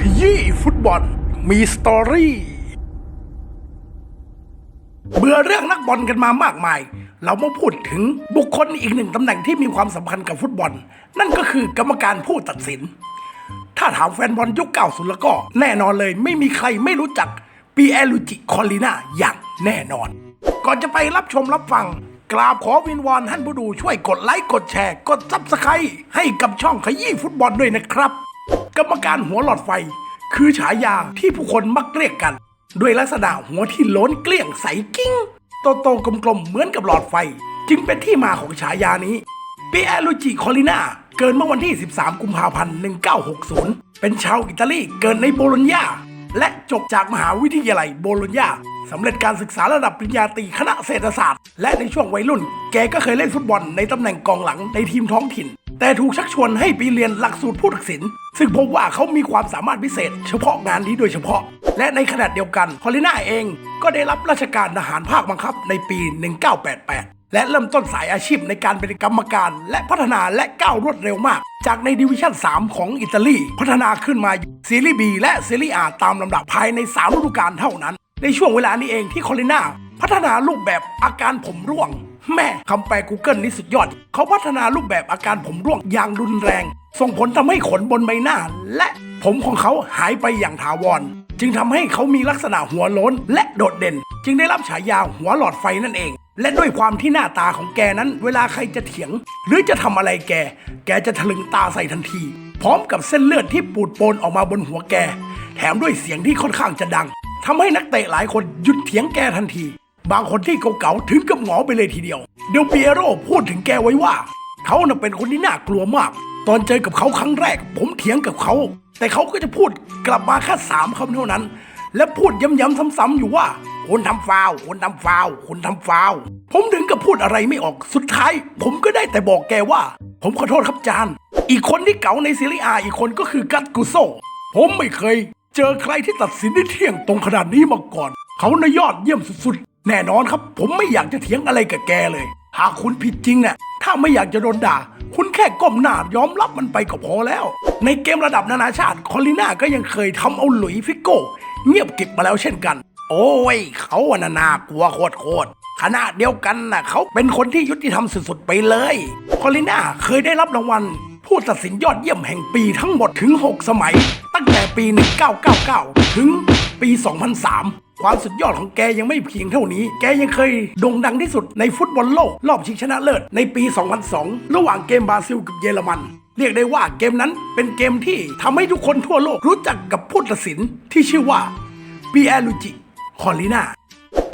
ขยี้ฟุตบอล มีสตอรี่ เบื่อเรื่องนักบอลกันมามากมาย เรามาพูดถึงบุคคลอีกหนึ่งตำแหน่งที่มีความสำคัญกับฟุตบอล นั่นก็คือกรรมการผู้ตัดสิน ถ้าถามแฟนบอลยุค90แล้วก็ แน่นอนเลยไม่มีใครไม่รู้จักปีแอลูจิคอลิน่าอย่างแน่นอน ก่อนจะไปรับชมรับฟังกราบขอวินวอนท่านผู้ดูช่วยกดไลค์ กดแชร์ กดซับสไครต์ให้กับช่องขยี้ฟุตบอลด้วยนะครับ กรรมการหัวหลอดไฟ คือฉายาที่ผู้คนมักเรียกกัน ด้วยลักษณะหัวที่โล้นเกลี้ยงใสกิ้งโตโตๆกลมๆเหมือนกับหลอดไฟ จึงเป็นที่มาของฉายานี้ปีแอลูจิคอลิน่าเกิดเมื่อวันที่ 13 กุมภาพันธ์ 1960 เป็นชาวอิตาลีเกิดในโบโลญญาและจบจากมหาวิทยาลัยโบโลญญาสำเร็จการศึกษาระดับปริญญาตรีคณะเศรษฐศาสตร์ และในช่วงวัยรุ่น แกก็เคยเล่นฟุตบอลในตำแหน่งกองหลังในทีมท้องถิ่น แต่ถูกชักชวนให้ไปเรียนหลักสูตรผู้ตัดสิน ซึ่งพบว่าเขามีความสามารถพิเศษ เฉพาะงานนี้โดยเฉพาะ และในขณะเดียวกันคอลิน่าเองก็ได้รับราชการทหารภาคบังคับในปี 1988 และเริ่มต้นสายอาชีพในการเป็นกรรมการ และพัฒนาและก้าวรวดเร็วมาก จากในดิวิชั่น 3 ของอิตาลี พัฒนาขึ้นมาซีรีส์ B และซีรีส์ R ตามลำดับภายใน3ฤดูกาลเท่านั้น ในช่วงเวลานี้เองที่คอลิน่าพัฒนารูปแบบอาการผมร่วง แม่คำแปล Google นี่สุดยอด เขาพัฒนารูปแบบอาการผมร่วงอย่างรุนแรง ส่งผลทำให้ขนบนใบหน้า และผมของเขาหายไปอย่างถาวร จึงทำให้เขามีลักษณะหัวโล้นและโดดเด่น จึงได้รับฉายาหัวหลอดไฟนั่นเอง และด้วยความที่หน้าตาของแกนั้น เวลาใครจะเถียง หรือจะทำอะไรแก แกจะถลึงตาใส่ทันที พร้อมกับเส้นเลือดที่ปูดโปนออกมาบนหัวแก แถมด้วยเสียงที่ค่อนข้างจะดังทำให้นักเตะหลายคนหยุดเถียงแกทันที บางคนที่เก่าๆถึงกับหงอไปเลยทีเดียว เดลเปียโรพูดถึงแกไว้ว่า เขาน่ะเป็นคนที่น่ากลัวมาก ตอนเจอกับเขาครั้งแรก ผมเถียงกับเขา แต่เขาก็จะพูดกลับมาแค่สามคำเท่านั้น และพูดย้ำๆซ้ำๆอยู่ว่าคุณทำฟาวคุณทำฟาวคุณทำฟาวผมถึงกับพูดอะไรไม่ออกสุดท้าย ผมก็ได้แต่บอกแกว่า ผมขอโทษครับจานอีกคนที่เก่าในซีรีส์อาอีกคนก็คือกัตกุโซผมไม่เคย เจอใครที่ตัดสินได้เที่ยงตรงขนาดนี้มาก่อน เขาในยอดเยี่ยมสุด แน่นอนครับ ผมไม่อยากจะเถียงอะไรกับแกเลย หากคุณผิดจริงเนี่ยถ้าไม่อยากจะโดนด่า คุณแค่ก้มหน้ายอมรับมันไปก็พอแล้ว ในเกมระดับนานาชาติ คอลิน่าก็ยังเคยทำเอาหลุยฟิโก้ เงียบกิบมาแล้วเช่นกัน โอ้ย เขาอน่ะนา กลัวโคตรโคตรขณะเดียวกันน่ะเขาเป็นคนที่ยุติธรรมสุดๆไปเลย คอลิน่าเคยได้รับรางวัล ผู้ตัดสินยอดเยี่ยมแห่งปีทั้งหมดถึง 6 สมัย ตั้งแต่ปี 1999 ถึง ปี 2003ความสุดยอดของแกยังไม่เพียงเท่านี้ แกยังเคยโด่งดังที่สุดในฟุตบอลโลก รอบชิงชนะเลิศในปี 2002 ระหว่างเกมบราซิลกับเยอรมัน เรียกได้ว่าเกมนั้นเป็นเกมที่ทำให้ทุกคนทั่วโลกรู้จักกับผู้ตัดสินที่ชื่อว่าปีแอลูจิคอลิน่า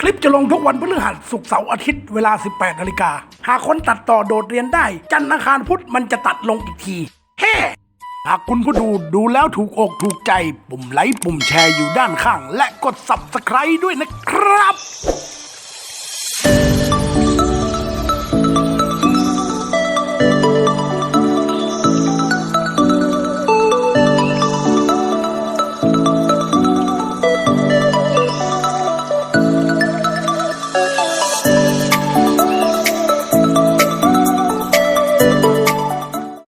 คลิปจะลงทุกวันพฤหัสศุกร์เสาร์อาทิตย์เวลา 18นาฬิกาหากคนตัดต่อโดดเรียนได้ จันทร์อังคารพุธมันจะตัดลงอีกทีเฮ้ หากคุณผู้ดูดูแล้วถูกอกถูกใจ ปุ่มไลค์ปุ่มแชร์อยู่ด้านข้าง และกด subscribe ด้วยนะครับ